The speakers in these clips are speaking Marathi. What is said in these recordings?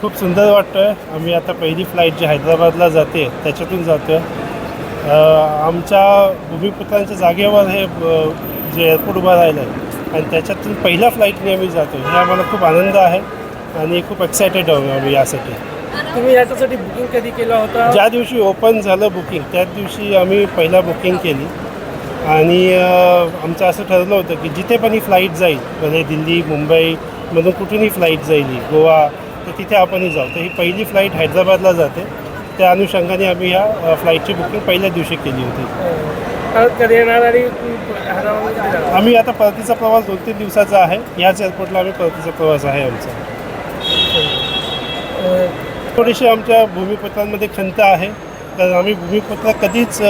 खूप सुंदर वाटतं आहे आम्ही आता पहिली फ्लाईट जी हैदराबादला जाते त्याच्यातून जातो आहे आमच्या भूमिपुत्रांच्या जागेवर हे जे एअरपोर्ट उभं राहिलं आहे आणि त्याच्यातून पहिल्या फ्लाईटने आम्ही जातो हे आम्हाला खूप आनंद आहे आणि खूप एक्सायटेड आहोत आम्ही यासाठी. तुम्ही याच्यासाठी बुकिंग कधी केलं होतं? ज्या दिवशी ओपन झालं बुकिंग त्याच दिवशी आम्ही पहिला बुकिंग केली. आणि आमचं असं ठरलं होतं की जिथे पण ही फ्लाईट जाईल म्हणजे दिल्ली मुंबईमधून कुठूनही फ्लाईट जाईल गोवा तर तिथे आपणही जाऊ. तर ही पहिली फ्लाईट हैदराबादला जाते. त्या अनुषंगाने आम्ही ह्या फ्लाईटची बुकिंग पहिल्या दिवशी केली होती. कधी येणार आणि? आम्ही आता परतीचा प्रवास दोन तीन दिवसाचा आहे. याच एअरपोर्टला आम्ही परतीचा प्रवास आहे आमचा. थोडीशी आमच्या भूमिपुत्रांमध्ये खंत आहे. कारण आम्ही भूमिपुत्र कधीच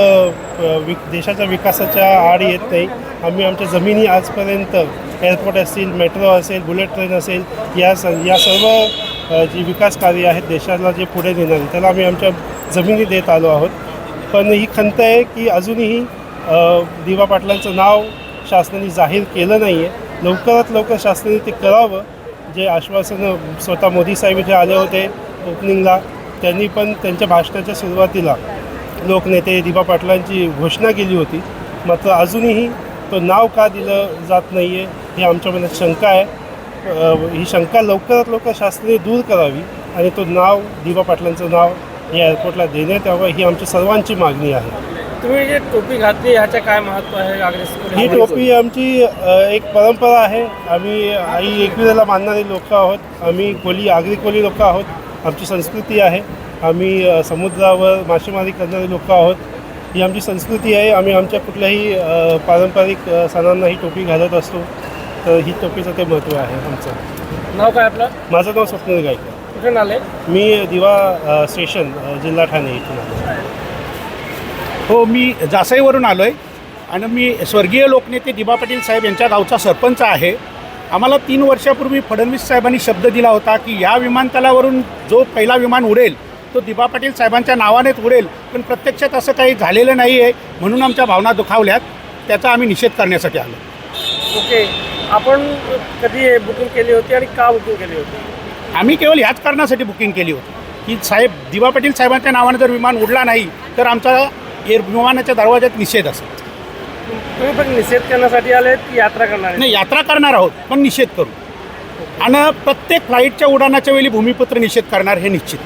वि देशाच्या विकासाच्या आड येत नाही. आम्ही आमच्या जमिनी आजपर्यंत एअरपोर्ट असतील मेट्रो असेल बुलेट ट्रेन असेल या स या सर्व जी विकास कार्य आहेत देशाला जे पुढे नेणार त्याला आम्ही आमच्या जमिनी देत आलो आहोत. पण ही खंत आहे की अजूनही दिवा पाटलांचं नाव शासनाने जाहीर केलं नाही आहे लवकरात लवकर शासनाने ते करावं जे आश्वासनं स्वतः मोदी साहेब इथे आले होते ओपनिंगला त्यांनी पण त्यांच्या भाषणाच्या सुरुवातीला लोकनेते दिबा पाटलांची घोषणा केली होती. मात्र अजूनही तो नाव का दिलं जात नाही आहे ही आमच्या मनात शंका आहे. ही शंका लवकरात लवकर शासनाने दूर करावी आणि तो नाव दिबा पाटलांचं नाव या एअरपोर्टला देण्यात यावं ही आमची सर्वांची मागणी आहे. तुम्ही जे टोपी घातली ह्याचं काय महत्त्व आहे ही टोपी आमची एक परंपरा आहे. आम्ही आई एकविरेला मानणारे लोक आहोत. आम्ही कोली आगरी कोली लोक आहोत. आमची संस्कृती आहे. आम्ही समुद्रावर मासेमारी करणारे लोक आहोत. ही आमची संस्कृती आहे. आम्ही आमच्या कुठल्याही पारंपरिक सणांना ही टोपी घालत असतो. तर ही टोपीचं ते महत्त्व आहे आमचं. नाव काय आपलं? माझं नाव स्वप्नील गायकर कुठून आले? मी दिवा अ, स्टेशन अ, जिल्हा ठाणे इथून आलो. हो मी जासईवरून आलो आहे आणि मी स्वर्गीय लोकनेते दिबा पाटील साहेब यांच्या गावचा सरपंच आहे. आम्हाला तीन वर्षापूर्वी फडणवीस साहेबांनी शब्द दिला होता की या विमानतळावरून जो पहिला विमान उडेल तो दिबा पाटील साहेबांच्या नावानेच उडेल पण प्रत्यक्षात असं काही झालेलं नाही आहे म्हणून आमच्या भावना दुखावल्यात. त्याचा आम्ही निषेध करण्यासाठी आलो. ओके. आपण कधी बुकिंग केली होती आणि का बुकिंग केली होती? आम्ही केवळ ह्याच कारणासाठी बुकिंग केली होती. की साहेब दिबा पाटील साहेबांच्या नावाने जर विमान उडला नाही तर आमचा एअर विमानाच्या दरवाज्यात निषेध असेल. तुम्ही पण निषेध करण्यासाठी आलेत की यात्रा करणार आहेत? नाही यात्रा करणार आहोत पण निषेध करू. आणि प्रत्येक फ्लाईटच्या उडाणाच्या वेळी भूमिपत्र निषेध करणार हे निश्चित.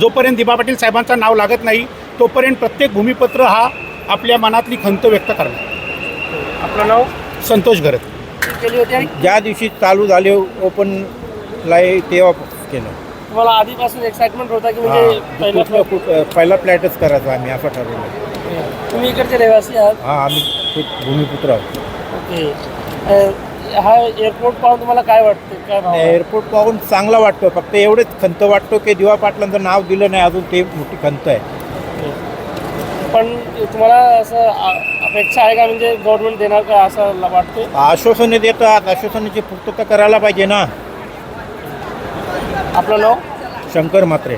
जोपर्यंत दिबा पाटील साहेबांचं नाव लागत नाही तोपर्यंत प्रत्येक भूमिपत्र हा आपल्या मनातली खंत व्यक्त करणार. आपलं नाव? संतोष घरत केली होती आणि ज्या दिवशी चालू झाले ओपन लाई तेव्हा केलं. तुम्हाला आधीपासून एक्साइटमेंट होता की म्हणजे पहिलं कुठलं कुठ पहिला फ्लॅटच करायचा आम्ही असं ठरवलं. तुम्ही इकडचे रहिवासी आहात? हा आम्ही खूप भूमिपुत्र आहोत. ओके. अ, हा एअरपोर्ट पाहून तुम्हाला काय वाटतं काय भाव आहे? एअरपोर्ट पाहून चांगला वाटतो फक्त एवढेच खंत वाटतो की दिवा पाटलांचं नाव दिलं नाही अजून ते मोठी खंत आहे. पण तुम्हाला असं अपेक्षा आहे का? म्हणजे गव्हर्नमेंट देणार का असं वाटतं आश्वासने देतात. आश्वासनाची पूर्तता करायला पाहिजे ना. आपलं नाव? शंकर मात्रे